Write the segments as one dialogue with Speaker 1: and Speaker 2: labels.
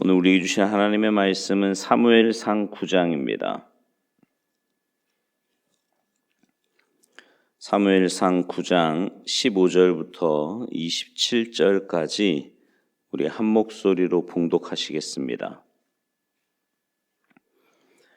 Speaker 1: 오늘 우리에게 주신 하나님의 말씀은 사무엘상 9장입니다. 사무엘상 9장 15절부터 27절까지 우리 한 목소리로 봉독하시겠습니다.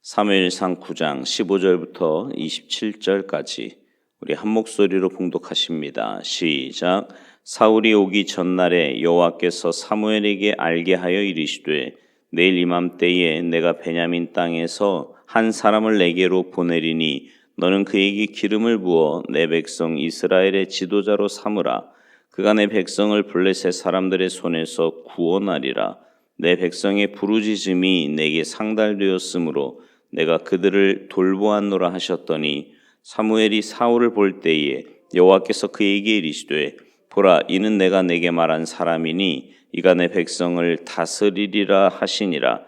Speaker 1: 사무엘상 9장 15절부터 27절까지 우리 한 목소리로 봉독하십니다. 시작. 사울이 오기 전날에 여호와께서 사무엘에게 알게 하여 이르시되 내일 이맘때에 내가 베냐민 땅에서 한 사람을 내게로 보내리니 너는 그에게 기름을 부어 내 백성 이스라엘의 지도자로 삼으라. 그가 내 백성을 블레셋 사람들의 손에서 구원하리라. 내 백성의 부르짖음이 내게 상달되었으므로 내가 그들을 돌보았노라 하셨더니 사무엘이 사울을 볼 때에 여호와께서 그에게 이르시되 보라 이는 내가 내게 말한 사람이니 이가 내 백성을 다스리리라 하시니라.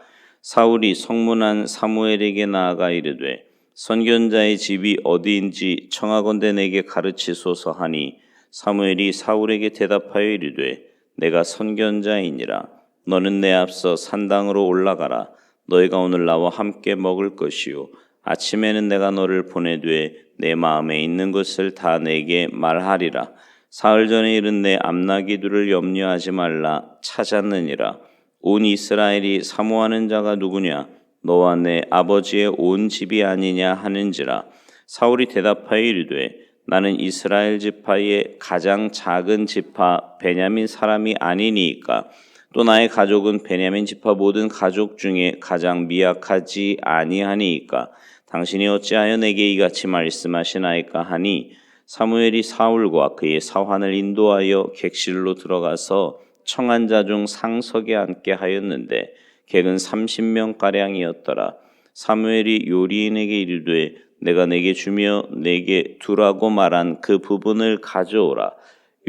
Speaker 1: 사울이 성문한 사무엘에게 나아가 이르되 선견자의 집이 어디인지 청하건대 내게 가르치소서 하니 사무엘이 사울에게 대답하여 이르되 내가 선견자이니라. 너는 내 앞서 산당으로 올라가라. 너희가 오늘 나와 함께 먹을 것이요. 아침에는 내가 너를 보내되 내 마음에 있는 것을 다 내게 말하리라 사흘 전에 이른 내 암나기들을 염려하지 말라 찾았느니라. 온 이스라엘이 사모하는 자가 누구냐? 너와 내 아버지의 온 집이 아니냐 하는지라. 사울이 대답하여 이르되 나는 이스라엘 지파의 가장 작은 지파 베냐민 사람이 아니니까. 또 나의 가족은 베냐민 지파 모든 가족 중에 가장 미약하지 아니하니까. 당신이 어찌하여 내게 이같이 말씀하시나이까 하니 사무엘이 사울과 그의 사환을 인도하여 객실로 들어가서 청한 자 중 상석에 앉게 하였는데 객은 30명 가량이었더라. 사무엘이 요리인에게 이르되 내가 내게 주며 내게 두라고 말한 그 부분을 가져오라.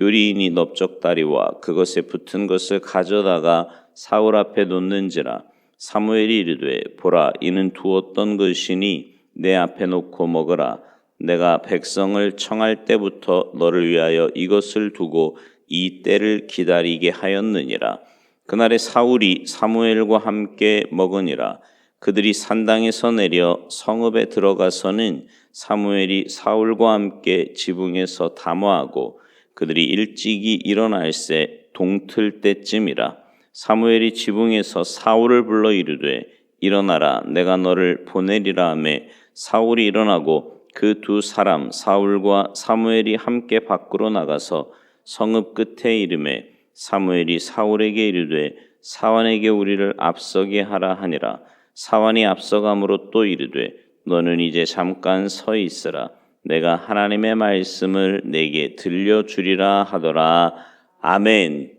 Speaker 1: 요리인이 넓적다리와 그것에 붙은 것을 가져다가 사울 앞에 놓는지라. 사무엘이 이르되 보라 이는 두었던 것이니 내 앞에 놓고 먹으라. 내가 백성을 청할 때부터 너를 위하여 이것을 두고 이 때를 기다리게 하였느니라. 그날에 사울이 사무엘과 함께 먹으니라. 그들이 산당에서 내려 성읍에 들어가서는 사무엘이 사울과 함께 지붕에서 담화하고 그들이 일찍이 일어날새 동틀 때쯤이라. 사무엘이 지붕에서 사울을 불러 이르되 일어나라 내가 너를 보내리라 하매 사울이 일어나고 그 두 사람 사울과 사무엘이 함께 밖으로 나가서 성읍 끝에 이름에 사무엘이 사울에게 이르되 사완에게 우리를 앞서게 하라 하니라. 사완이 앞서감으로 또 이르되 너는 이제 잠깐 서 있으라. 내가 하나님의 말씀을 내게 들려 주리라 하더라. 아멘.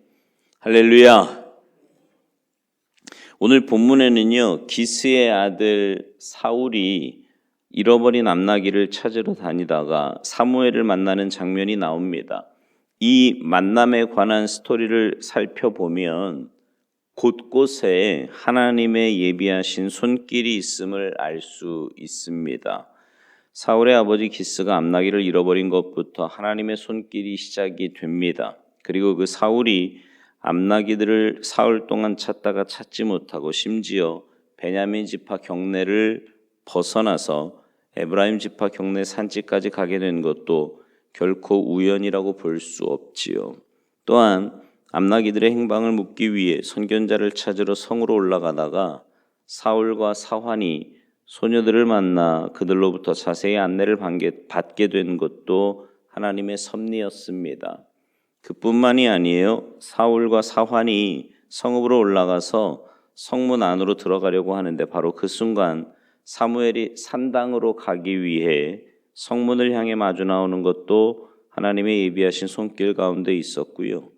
Speaker 1: 할렐루야. 오늘 본문에는요 기스의 아들 사울이 잃어버린 암나기를 찾으러 다니다가 사무엘을 만나는 장면이 나옵니다. 이 만남에 관한 스토리를 살펴보면 곳곳에 하나님의 예비하신 손길이 있음을 알 수 있습니다. 사울의 아버지 기스가 암나기를 잃어버린 것부터 하나님의 손길이 시작이 됩니다. 그리고 그 사울이 암나기들을 사흘 동안 찾다가 찾지 못하고 심지어 베냐민 지파 경내를 벗어나서 에브라임 지파 경내 산지까지 가게 된 것도 결코 우연이라고 볼 수 없지요. 또한 암나기들의 행방을 묻기 위해 선견자를 찾으러 성으로 올라가다가 사울과 사환이 소녀들을 만나 그들로부터 자세히 안내를 받게 된 것도 하나님의 섭리였습니다. 그뿐만이 아니에요. 사울과 사환이 성읍으로 올라가서 성문 안으로 들어가려고 하는데 바로 그 순간 사무엘이 산당으로 가기 위해 성문을 향해 마주 나오는 것도 하나님의 예비하신 손길 가운데 있었고요.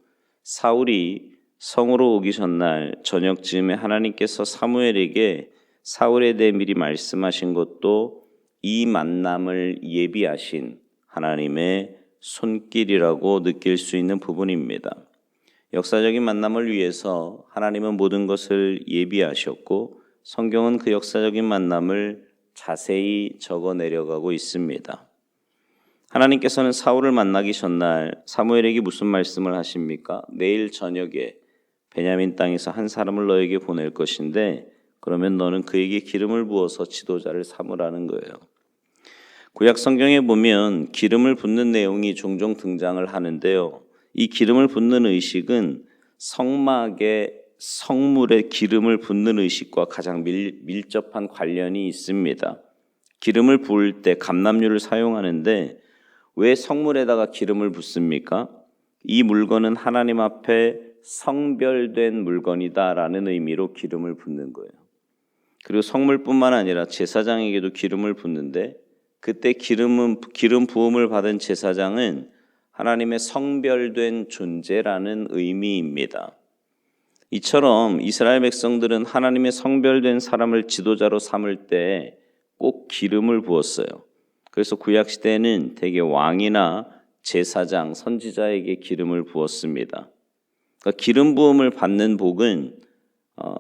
Speaker 1: 사울이 성으로 오기 전날 저녁쯤에 하나님께서 사무엘에게 사울에 대해 미리 말씀하신 것도 이 만남을 예비하신 하나님의 손길이라고 느낄 수 있는 부분입니다. 역사적인 만남을 위해서 하나님은 모든 것을 예비하셨고 성경은 그 역사적인 만남을 자세히 적어 내려가고 있습니다. 하나님께서는 사울을 만나기 전날 사무엘에게 무슨 말씀을 하십니까? 내일 저녁에 베냐민 땅에서 한 사람을 너에게 보낼 것인데 그러면 너는 그에게 기름을 부어서 지도자를 삼으라는 거예요. 구약 성경에 보면 기름을 붓는 내용이 종종 등장을 하는데요. 이 기름을 붓는 의식은 성막에 성물에 기름을 붓는 의식과 가장 밀, 밀접한 관련이 있습니다. 기름을 부을 때 감람유를 사용하는데 왜 성물에다가 기름을 붓습니까? 이 물건은 하나님 앞에 성별된 물건이다라는 의미로 기름을 붓는 거예요. 그리고 성물뿐만 아니라 제사장에게도 기름을 붓는데 그때 기름은 기름 부음을 받은 제사장은 하나님의 성별된 존재라는 의미입니다. 이처럼 이스라엘 백성들은 하나님의 성별된 사람을 지도자로 삼을 때 꼭 기름을 부었어요. 그래서 구약 시대에는 대개 왕이나 제사장, 선지자에게 기름을 부었습니다. 그러니까 기름 부음을 받는 복은 어,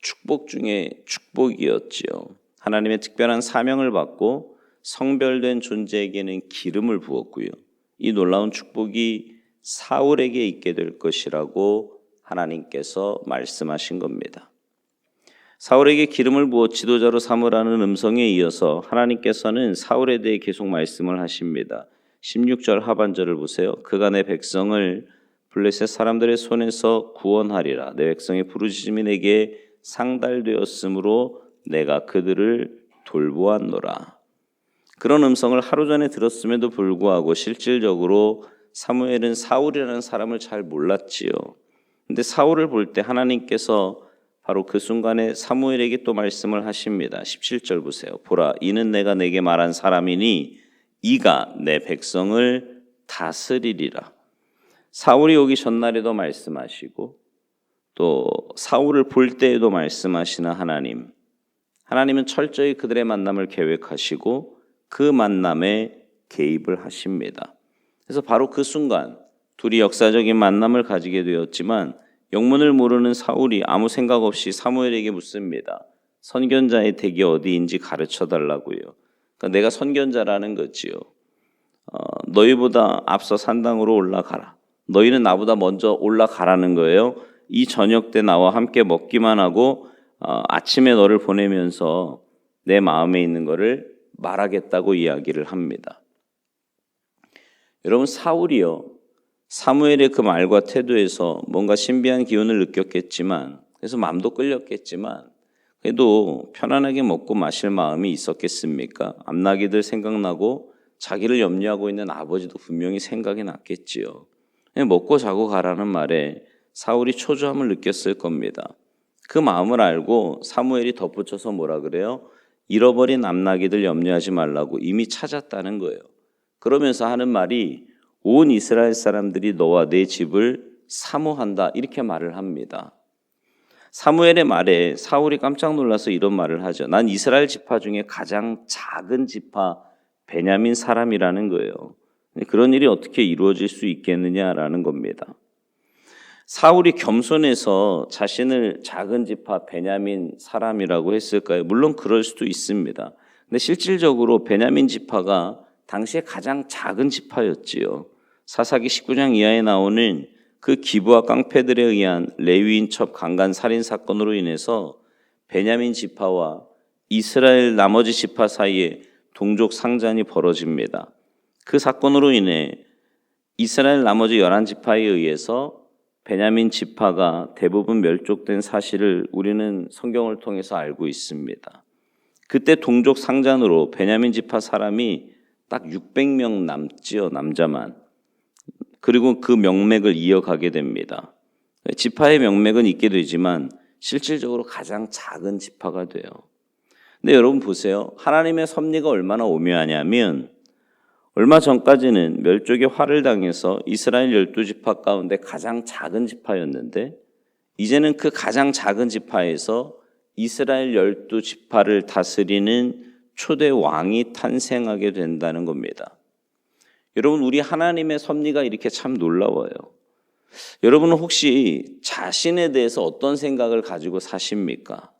Speaker 1: 축복 중에 축복이었지요. 하나님의 특별한 사명을 받고 성별된 존재에게는 기름을 부었고요. 이 놀라운 축복이 사울에게 있게 될 것이라고 하나님께서 말씀하신 겁니다. 사울에게 기름을 부어 지도자로 삼으라는 음성에 이어서 하나님께서는 사울에 대해 계속 말씀을 하십니다. 16절 하반절을 보세요. 내 백성을 블레셋 사람들의 손에서 구원하리라. 내 백성의 부르짖음이 내게 상달되었으므로 내가 그들을 돌보았노라. 그런 음성을 하루 전에 들었음에도 불구하고 실질적으로 사무엘은 사울이라는 사람을 잘 몰랐지요. 근데 사울을 볼 때 하나님께서 바로 그 순간에 사무엘에게 또 말씀을 하십니다. 17절 보세요. 보라, 이는 내가 내게 말한 사람이니 이가 내 백성을 다스리리라. 사울이 오기 전날에도 말씀하시고 또 사울을 볼 때에도 말씀하시는 하나님. 하나님은 철저히 그들의 만남을 계획하시고 그 만남에 개입을 하십니다. 그래서 바로 그 순간 둘이 역사적인 만남을 가지게 되었지만 영문을 모르는 사울이 아무 생각 없이 사무엘에게 묻습니다. 선견자의 댁이 어디인지 가르쳐 달라고요. 그러니까 내가 선견자라는 거지요. 어, 너희보다 앞서 산당으로 올라가라. 너희는 나보다 먼저 올라가라는 거예요. 이 저녁 때 나와 함께 먹기만 하고 어, 아침에 너를 보내면서 내 마음에 있는 것을 말하겠다고 이야기를 합니다. 여러분 사울이요 사무엘의 그 말과 태도에서 뭔가 신비한 기운을 느꼈겠지만 그래서 마음도 끌렸겠지만 그래도 편안하게 먹고 마실 마음이 있었겠습니까? 암나기들 생각나고 자기를 염려하고 있는 아버지도 분명히 생각이 났겠지요. 먹고 자고 가라는 말에 사울이 초조함을 느꼈을 겁니다. 그 마음을 알고 사무엘이 덧붙여서 뭐라 그래요? 잃어버린 암나기들 염려하지 말라고 이미 찾았다는 거예요. 그러면서 하는 말이 온 이스라엘 사람들이 너와 내 집을 사모한다 이렇게 말을 합니다. 사무엘의 말에 사울이 깜짝 놀라서 이런 말을 하죠. 난 이스라엘 지파 중에 가장 작은 지파 베냐민 사람이라는 거예요. 그런 일이 어떻게 이루어질 수 있겠느냐라는 겁니다. 사울이 겸손해서 자신을 작은 지파 베냐민 사람이라고 했을까요? 물론 그럴 수도 있습니다. 근데 실질적으로 베냐민 지파가 당시에 가장 작은 지파였지요. 사사기 19장 이하에 나오는 그 기부와 깡패들에 의한 레위인 첩 강간 살인 사건으로 인해서 베냐민 지파와 이스라엘 나머지 지파 사이에 동족 상잔이 벌어집니다. 그 사건으로 인해 이스라엘 나머지 11지파에 의해서 베냐민 지파가 대부분 멸족된 사실을 우리는 성경을 통해서 알고 있습니다. 그때 동족 상잔으로 베냐민 지파 사람이 딱 600명 남지요, 남자만. 그리고 그 명맥을 이어가게 됩니다. 지파의 명맥은 있게 되지만 실질적으로 가장 작은 지파가 돼요. 근데 여러분 보세요. 하나님의 섭리가 얼마나 오묘하냐면 얼마 전까지는 멸족의 화를 당해서 이스라엘 열두 지파 가운데 가장 작은 지파였는데 이제는 그 가장 작은 지파에서 이스라엘 열두 지파를 다스리는 초대 왕이 탄생하게 된다는 겁니다. 여러분, 우리 하나님의 섭리가 이렇게 참 놀라워요. 여러분은 혹시 자신에 대해서 어떤 생각을 가지고 사십니까?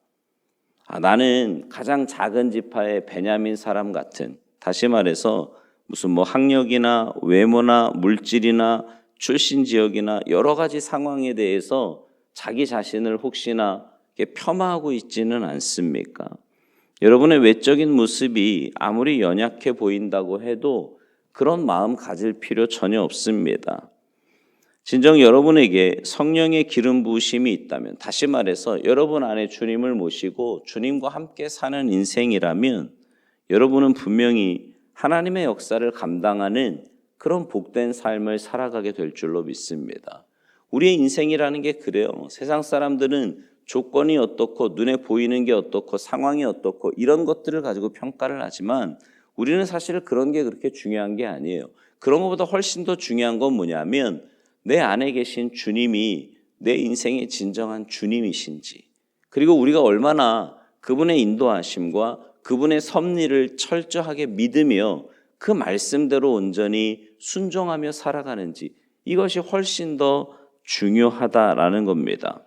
Speaker 1: 아, 나는 가장 작은 지파의 베냐민 사람 같은, 다시 말해서 무슨 뭐 학력이나 외모나 물질이나 출신 지역이나 여러 가지 상황에 대해서 자기 자신을 혹시나 폄하하고 있지는 않습니까? 여러분의 외적인 모습이 아무리 연약해 보인다고 해도 그런 마음 가질 필요 전혀 없습니다. 진정 여러분에게 성령의 기름 부으심이 있다면 다시 말해서 여러분 안에 주님을 모시고 주님과 함께 사는 인생이라면 여러분은 분명히 하나님의 역사를 감당하는 그런 복된 삶을 살아가게 될 줄로 믿습니다. 우리의 인생이라는 게 그래요. 세상 사람들은 조건이 어떻고 눈에 보이는 게 어떻고 상황이 어떻고 이런 것들을 가지고 평가를 하지만 우리는 사실 그런 게 그렇게 중요한 게 아니에요. 그런 것보다 훨씬 더 중요한 건 뭐냐면 내 안에 계신 주님이 내 인생의 진정한 주님이신지 그리고 우리가 얼마나 그분의 인도하심과 그분의 섭리를 철저하게 믿으며 그 말씀대로 온전히 순종하며 살아가는지 이것이 훨씬 더 중요하다라는 겁니다.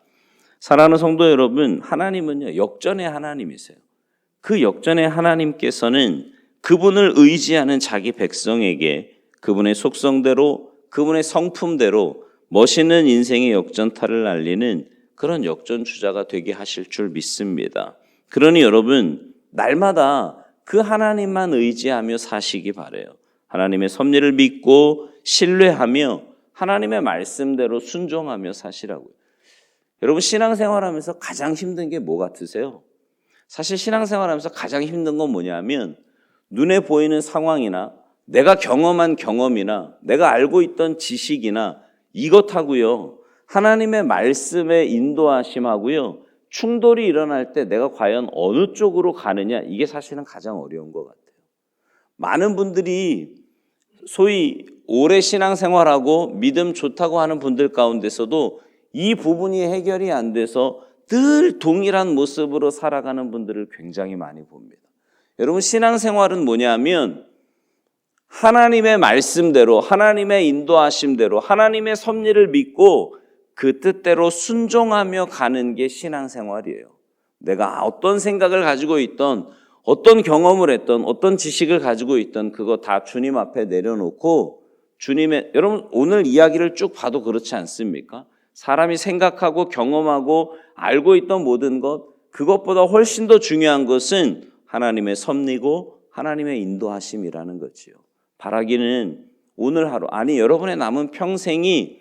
Speaker 1: 사랑하는 성도 여러분, 하나님은요, 역전의 하나님이세요. 그 역전의 하나님께서는 그분을 의지하는 자기 백성에게 그분의 속성대로, 그분의 성품대로 멋있는 인생의 역전타를 날리는 그런 역전주자가 되게 하실 줄 믿습니다. 그러니 여러분, 날마다 그 하나님만 의지하며 사시기 바래요. 하나님의 섭리를 믿고 신뢰하며 하나님의 말씀대로 순종하며 사시라고요. 여러분 신앙생활하면서 가장 힘든 게 뭐 같으세요? 사실 신앙생활하면서 가장 힘든 건 뭐냐면 눈에 보이는 상황이나 내가 경험한 경험이나 내가 알고 있던 지식이나 이것하고요. 하나님의 말씀의 인도하심하고요. 충돌이 일어날 때 내가 과연 어느 쪽으로 가느냐 이게 사실은 가장 어려운 것 같아요. 많은 분들이 소위 오래 신앙생활하고 믿음 좋다고 하는 분들 가운데서도 이 부분이 해결이 안 돼서 늘 동일한 모습으로 살아가는 분들을 굉장히 많이 봅니다. 여러분 신앙생활은 뭐냐면 하나님의 말씀대로 하나님의 인도하심대로 하나님의 섭리를 믿고 그 뜻대로 순종하며 가는 게 신앙생활이에요. 내가 어떤 생각을 가지고 있던 어떤 경험을 했던 어떤 지식을 가지고 있던 그거 다 주님 앞에 내려놓고 주님의 여러분 오늘 이야기를 쭉 봐도 그렇지 않습니까? 사람이 생각하고 경험하고 알고 있던 모든 것 그것보다 훨씬 더 중요한 것은 하나님의 섭리고 하나님의 인도하심이라는 거지요. 바라기는 오늘 하루 아니 여러분의 남은 평생이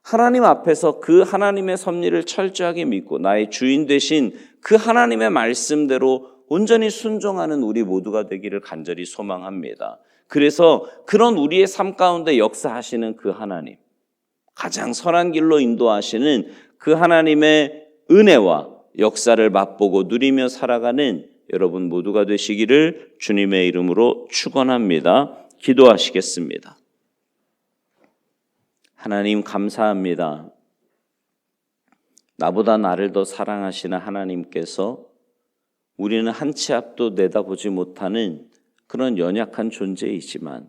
Speaker 1: 하나님 앞에서 그 하나님의 섭리를 철저하게 믿고 나의 주인 되신 그 하나님의 말씀대로 온전히 순종하는 우리 모두가 되기를 간절히 소망합니다. 그래서 그런 우리의 삶 가운데 역사하시는 그 하나님, 가장 선한 길로 인도하시는 그 하나님의 은혜와 역사를 맛보고 누리며 살아가는 여러분 모두가 되시기를 주님의 이름으로 축원합니다. 기도하시겠습니다. 하나님 감사합니다. 나보다 나를 더 사랑하시는 하나님께서 우리는 한 치 앞도 내다보지 못하는 그런 연약한 존재이지만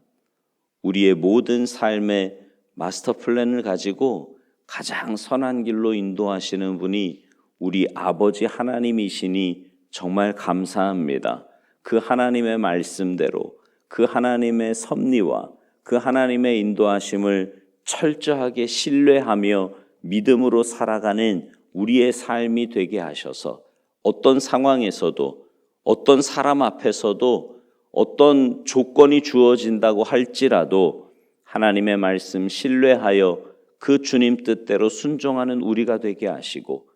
Speaker 1: 우리의 모든 삶의 마스터 플랜을 가지고 가장 선한 길로 인도하시는 분이 우리 아버지 하나님이시니 정말 감사합니다. 그 하나님의 말씀대로 그 하나님의 섭리와 그 하나님의 인도하심을 철저하게 신뢰하며 믿음으로 살아가는 우리의 삶이 되게 하셔서 어떤 상황에서도 어떤 사람 앞에서도 어떤 조건이 주어진다고 할지라도 하나님의 말씀 신뢰하여 그 주님 뜻대로 순종하는 우리가 되게 하시고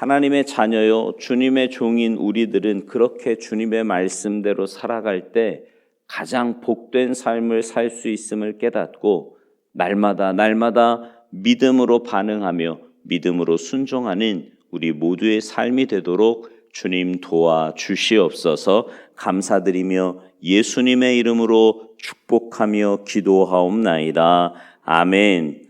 Speaker 1: 하나님의 자녀요 주님의 종인 우리들은 그렇게 주님의 말씀대로 살아갈 때 가장 복된 삶을 살 수 있음을 깨닫고 날마다 날마다 믿음으로 반응하며 믿음으로 순종하는 우리 모두의 삶이 되도록 주님 도와 주시옵소서 감사드리며 예수님의 이름으로 축복하며 기도하옵나이다. 아멘.